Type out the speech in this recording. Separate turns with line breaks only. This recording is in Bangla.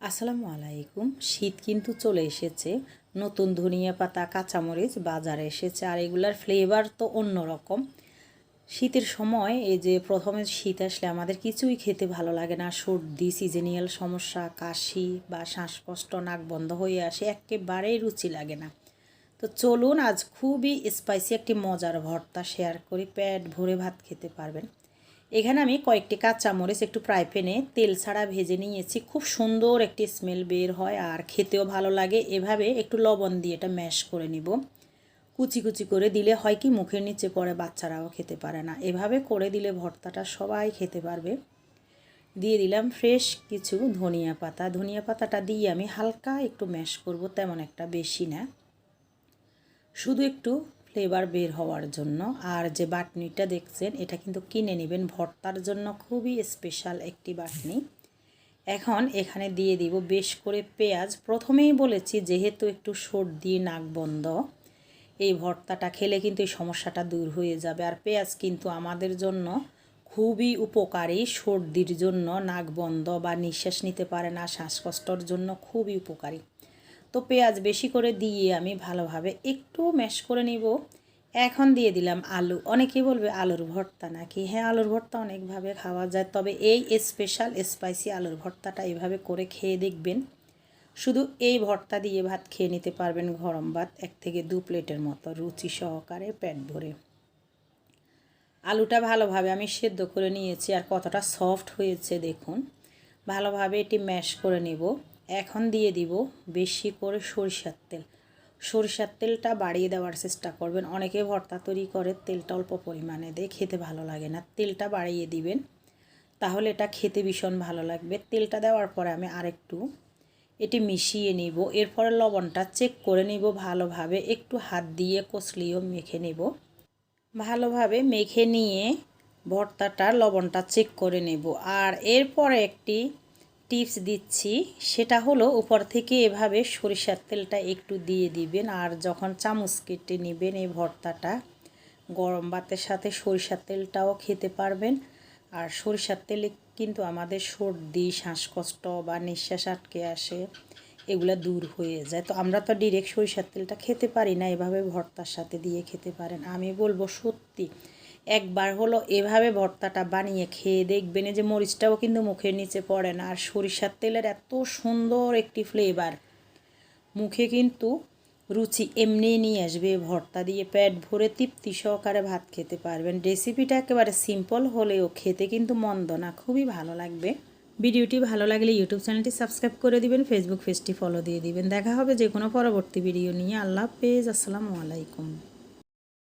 আসসালামু আলাইকুম। শীত কিন্তু চলে এসেছে। নতুন ধনিয়া পাতা, কাঁচামরিচ বাজারে এসেছে আর এগুলার ফ্লেভার তো অন্য রকম শীতের সময় এই যে প্রথমে শীত আসলে আমাদের কিছুই খেতে ভালো লাগে না। সর্দি সিজনিয়াল সমস্যা, কাশি বা শ্বাসকষ্ট, নাক বন্ধ হয়ে আসে, একেবারেই রুচি লাগে না। তো চলুন আজ খুবই স্পাইসি একটি মজার ভর্তা শেয়ার করি। পেট ভরে ভাত খেতে পারবেন। এখানে আমি কয়েকটি কাঁচামরিচ, একটু ফ্রাই প্যানে তেল ছাড়া ভেজে নিয়েছি। খুব সুন্দর একটি স্মেল বের হয় আর খেতেও ভালো লাগে। এভাবে একটু লবণ দিয়ে এটা ম্যাশ করে নিব। কুচি কুচি করে দিলে হয় কি মুখের নিচে পড়ে, বাচ্চারাও খেতে পারে না। এভাবে করে দিলে ভর্তাটা সবাই খেতে পারবে। দিয়ে দিলাম ফ্রেশ কিছু ধনিয়া পাতা। ধনিয়া পাতাটা দিয়ে আমি হালকা একটু ম্যাশ করব, তেমন একটা বেশি না। শুধু একটু ফ্লেভার বের হওয়ার জন্য। আর যে বাটনিটা দেখছেন, এটা কিন্তু কিনে নেবেন। ভর্তার জন্য খুবই স্পেশাল একটি বাটনি। এখন এখানে দিয়ে দিব বেশ করে পেঁয়াজ। প্রথমেই বলেছি, যেহেতু একটু সর্দি, নাক বন্ধ, এই ভর্তাটা খেলে কিন্তু এই সমস্যাটা দূর হয়ে যাবে। আর পেঁয়াজ কিন্তু আমাদের জন্য খুবই উপকারী। সর্দির জন্য নাক বন্ধ বা নিঃশ্বাস নিতে পারে না, শ্বাসকষ্টর জন্য খুবই উপকারী। তো পেঁয়াজ বেশি করে দিয়ে আমি ভালোভাবে একটু ম্যাশ করে নিব। এখন দিয়ে দিলাম আলু। অনেকেই বলবে, আলুর ভর্তা নাকি? হ্যাঁ আলুর ভর্তা অনেকভাবে খাওয়া যায়, তবে এই স্পেশাল স্পাইসি আলুর ভর্তাটা এইভাবে করে খেয়ে দেখবেন। শুধু এই ভর্তা দিয়ে ভাত খেয়ে নিতে পারবেন গরম ভাত এক থেকে দু প্লেটের মতো রুচি সহকারে পেট ভরে। আলুটা ভালোভাবে আমি সেদ্ধ করে নিয়েছি, আর কতটা সফট হয়েছে দেখুন। ভালোভাবে এটি ম্যাশ করে নেব। এখন দিয়ে দিব বেশি করে সরিষার তেল। সরিষার তেলটা বাড়িয়ে দেওয়ার চেষ্টা করবেন। অনেকে ভর্তা তৈরি করে, তেলটা অল্প পরিমাণে দিয়ে, খেতে ভালো লাগে না। তেলটা বাড়িয়ে দিবেন, তাহলে এটা খেতে ভীষণ ভালো লাগবে। তেলটা দেওয়ার পরে আমি আরেকটু এটি মিশিয়ে নিব। এরপরে লবণটা চেক করে নিব ভালোভাবে। একটু হাত দিয়ে কষলিও মেখে নেব। ভালোভাবে মেখে নিয়ে ভর্তাটা লবণটা চেক করে নেব। আর এরপরে একটি টিপস দিচ্ছি। সেটা হলো উপর থেকে এভাবে সরিষার তেলটা একটু দিয়ে দিবেন আর যখন চামচ কেটে নেবেন এই ভর্তাটা, গরম ভাতের সাথে সরিষার তেলটাও খেতে পারবেন। আর সরিষার তেলে কিন্তু আমাদের সর্দি, শ্বাসকষ্ট বা নিঃশ্বাস আটকে আসে, এগুলো দূর হয়ে যায়। তো আমরা তো ডিরেক্ট সরিষার তেলটা খেতে পারি না, এভাবে ভর্তার সাথে দিয়ে খেতে পারেন। আমি বলব সত্যি একবার হলো এভাবে ভর্তাটা বানিয়ে খেয়ে দেখবেন যে মরিচটাও কিন্তু মুখের নিচে পড়ে না। আর সরিষার তেলের এত সুন্দর একটি ফ্লেভার মুখে কিন্তু রুচি এমনিই নিয়ে আসবে ভর্তা দিয়ে পেট ভরে তৃপ্তি সহকারে ভাত খেতে পারবেন। রেসিপিটা একেবারে সিম্পল হলেও খেতে কিন্তু মন্দ না, খুবই ভালো লাগবে। ভিডিওটি ভালো লাগলে ইউটিউব চ্যানেলটি সাবস্ক্রাইব করে দিবেন ফেসবুক পেজটি ফলো দিয়ে দিবেন। দেখা হবে যে কোনো পরবর্তী ভিডিও নিয়ে। আল্লাহ হাফেজ, আসসালামু আলাইকুম।